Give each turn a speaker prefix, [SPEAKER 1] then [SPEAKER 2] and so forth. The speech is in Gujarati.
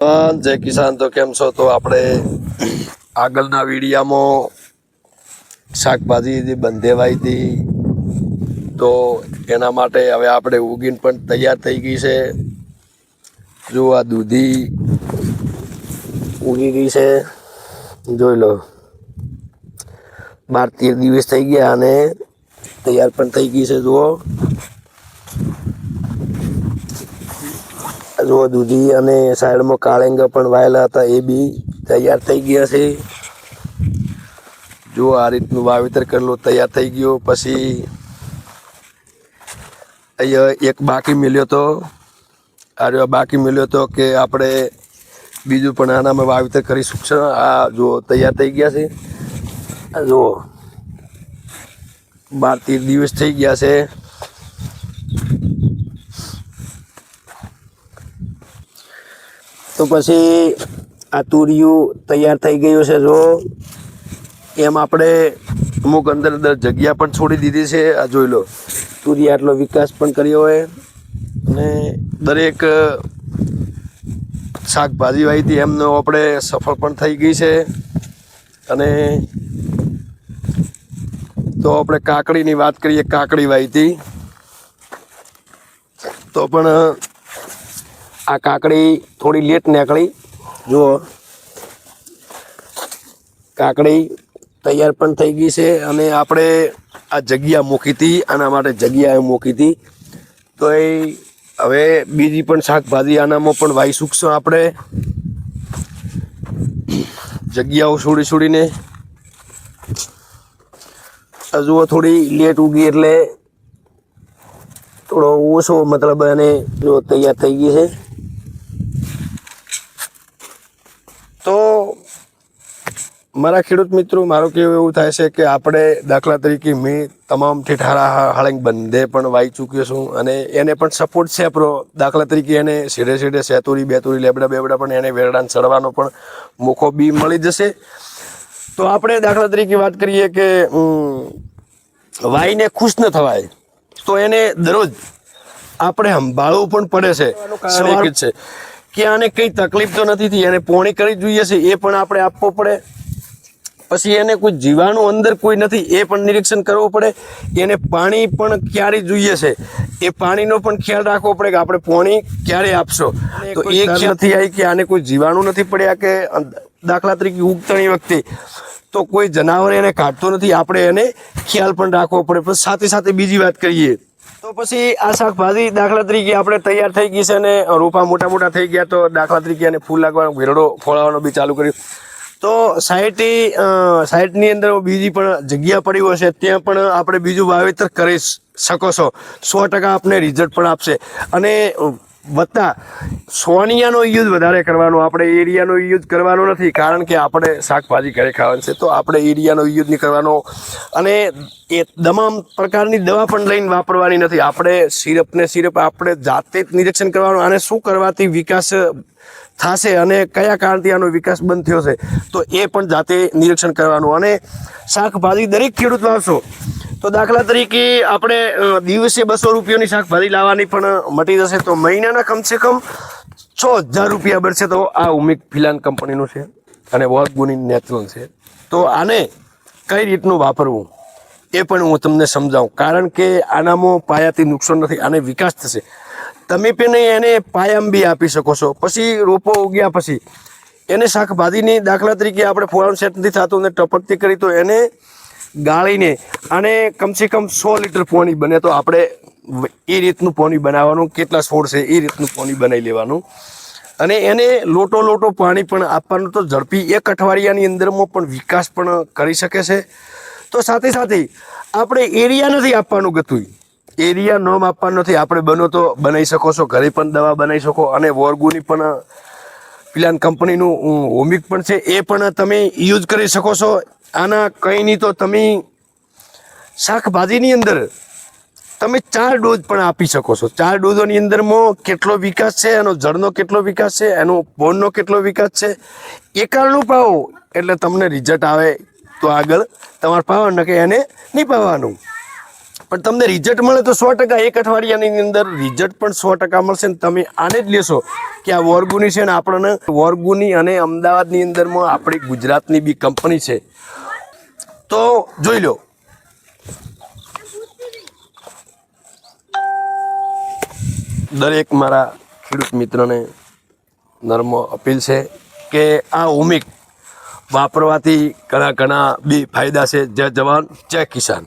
[SPEAKER 1] જય કિસાન, તો કેમ છો? તો આપણે આગળના વિડીયામાં શાકભાજી જે બંધેવાઈ હતી તો એના માટે હવે આપણે ઉગીન પણ તૈયાર થઈ ગઈ છે. જો આ દૂધી ઉગી ગઈ છે, જોઈ લો. બાર તેર દિવસ થઈ ગયા અને તૈયાર પણ થઈ ગઈ છે, જુઓ. જુઓ દૂધી અને સાઈડમાં કાળેંગા પણ વાયેલા હતા, એ બી તૈયાર થઈ ગયા છે. જો આ રીતનું વાવેતર કરેલું, તૈયાર થઈ ગયું. પછી અહીંયા એક બાકી મળ્યો તો, આ બાકી મળ્યો તો કે આપણે બીજું પણ આનામાં વાવેતર કરી શકશો આ જો તૈયાર થઈ ગયા છે. જુઓ, બાર તેર દિવસ થઈ ગયા છે. તો પછી આ તુરિયું તૈયાર થઈ ગયું છે, જો. એમ આપણે અમુક અંદર અંદર જગ્યા પણ છોડી દીધી છે, આ જોઈ લો. તુરિયા આટલો વિકાસ પણ કર્યો હોય. અને દરેક શાકભાજી વાવી એમનો આપણે સફળ પણ થઈ ગઈ છે. અને તો આપણે કાકડીની વાત કરીએ, કાકડી વાવી હતી તો પણ આ કાકડી થોડી લેટ નીકળી. જુઓ. કાકડી તૈયાર પણ થઈ ગઈ છે અને આપણે આ જગ્યા મૂકી હતી, આના માટે જગ્યા મૂકી હતી. તો એ હવે બીજી પણ શાકભાજી આનામાં પણ વાઈ શકશું આપણે. જગ્યાઓ છોડી છોડીને. જુઓ થોડી લેટ ઉગી એટલે થોડો ઓછો મતલબ એને જો તૈયાર થઈ ગઈ છે તો મારા ખેડૂત મિત્રો મારું કેવું એવું થાય છે કે આપણે દાખલા તરીકે મેં તમામ ઠેઠારા હાળંગ બંધે પણ વાઈ ચૂક્યો છું અને એને પણ સપોર્ટ છે આપણો. દાખલા તરીકે એને સીધે સીધે સેતુરી બેતુરી લેબડા બેબડા પણ એને વેરડાને ચડવાનો પણ મોકો બી મળી જશે. તો આપણે દાખલા તરીકે વાત કરીએ કે વાઈને ખુશ ન થવાય તો એને દરરોજ આપણે સંભાળવું પણ પડે છે. છે. કે આને કઈ તકલીફ તો નથી થઈ એને પોણી કરી જોઈએ છે એ પણ આપણે આપવો પડે. પછી એને કોઈ જીવાણુ અંદર કોઈ નથી એ પણ નિરીક્ષણ કરવું પડે. એને પાણી પણ ક્યારે જોઈએ છે. એ પાણીનો પણ ખ્યાલ રાખવો પડે કે આપણે પાણી ક્યારે આપશો. તો એ ખ્યાલ નથી આવી કે આને કોઈ જીવાણુ નથી પડ્યા કે દાખલા તરીકે ઉગતણી વખતે. તો કોઈ જનાવર એને કાઢતો નથી આપણે એને ખ્યાલ પણ રાખવો પડે. પણ સાથે સાથે બીજી વાત કરીએ. તો પછી આ શાકભાજી દાખલા તરીકે આપણે તૈયાર થઈ ગઈ છે અને રોપા મોટા મોટા થઈ ગયા તો દાખલા તરીકે એને ફૂલ લાગવાનો ઘેરડો ફોળાવાનો બી ચાલુ કર્યું. તો સાઈડથી સાઈડની અંદર બીજી પણ જગ્યા પડી હોય છે, ત્યાં પણ આપણે બીજું વાવેતર કરી શકો છો. સો ટકા આપને રિઝલ્ટ પણ આપશે. અને વત્તા, સોનિયાનો યુઝ વધારે કરવાનો, આપણે એરિયાનો યુઝ કરવાનો નથી, કારણ કે આપણે શાકભાજી ઘરે ખાવાનું છે, તો આપણે એરિયાનો યુઝ નહીં કરવાનો. અને એ તમામ પ્રકારની દવા પણ લઈને વાપરવાની નથી. આપણે સિરપને સિરપ આપણે જાતે જ નિરીક્ષણ કરવાનું, અને શું કરવાથી વિકાસ થશે અને કયા કારણથી આનો વિકાસ બંધ થયો છે, તો એ પણ જાતે નિરીક્ષણ કરવાનું. અને શાકભાજી દરેક ખેડૂત લાવશો, તો દાખલા તરીકે આપણે દિવસે બસો રૂપિયાની શાકભાજી લાવવાની પણ મટી જશે, તો મહિનાના કમસે કમ છ હજાર રૂપિયા બનશે. તો આ ઉમિક ફિલાન કંપનીનું છે અને વોક ગુની નેચરલ છે. તો આને કઈ રીતનું વાપરવું, એ પણ હું તમને સમજાવું. કારણ કે આનામાં પાયાથી નુકસાન નથી, આને વિકાસ થશે. તમે પણ એને પાયામ બી આપી શકો છો. પછી રોપો ઉગ્યા પછી એને શાકભાજીની દાખલા તરીકે આપણે ફોરન સેટ નથી થતું અને ટપકતી કરી તો એને ગાળીને અને કમસે કમ સો લીટર પોણી બને તો આપણે એ રીતનું પોણી બનાવવાનું, કેટલા છોડ છે એ રીતનું પોણી બનાવી લેવાનું. અને એને લોટો લોટો પાણી પણ આપવાનું તો ઝડપી એક અઠવાડિયાની અંદરમાં પણ વિકાસ પણ કરી શકે છે. તો સાથે સાથે આપણે એરિયા નથી આપવાનું ગતું એરિયા નોમ આપવાનું નથી આપણે બનો તો બનાવી શકો છો. ઘરે પણ દવા બનાવી શકો અને વોર્ગુની પણ, પિલાન કંપનીનું હોમિક પણ છે. એ પણ તમે યુઝ કરી શકો છો. આના કંઈ નહીં તો તમે શાકભાજીની અંદર તમે ચાર ડોઝ પણ આપી શકો છો. ચાર ડોઝોની અંદરમાં કેટલો વિકાસ છે, એનો જળનો કેટલો વિકાસ છે, એનો બોનનો કેટલો વિકાસ છે. એકાળનું પાવો એટલે તમને રિઝલ્ટ આવે તો આગળ તમારે પાવાનું કે એને નહીં પાવાનું. પણ તમને રિઝલ્ટ મળે તો સો ટકા એક અઠવાડિયાની અંદર રિઝલ્ટ પણ સો ટકા મળશે ને તમે આને જ લેશો કે આ વોર્ગુની છે ને આપણને વોર્ગુની અને અમદાવાદની અંદરમાં આપણી ગુજરાતની બી કંપની છે. તો જોઈ લો. દરેક મારા ખેડૂત મિત્રને નર્મ અપીલ છે કે આ ઓમિક વાપરવાથી ઘણા ઘણા બી ફાયદા છે. જય જવાન, જય કિસાન.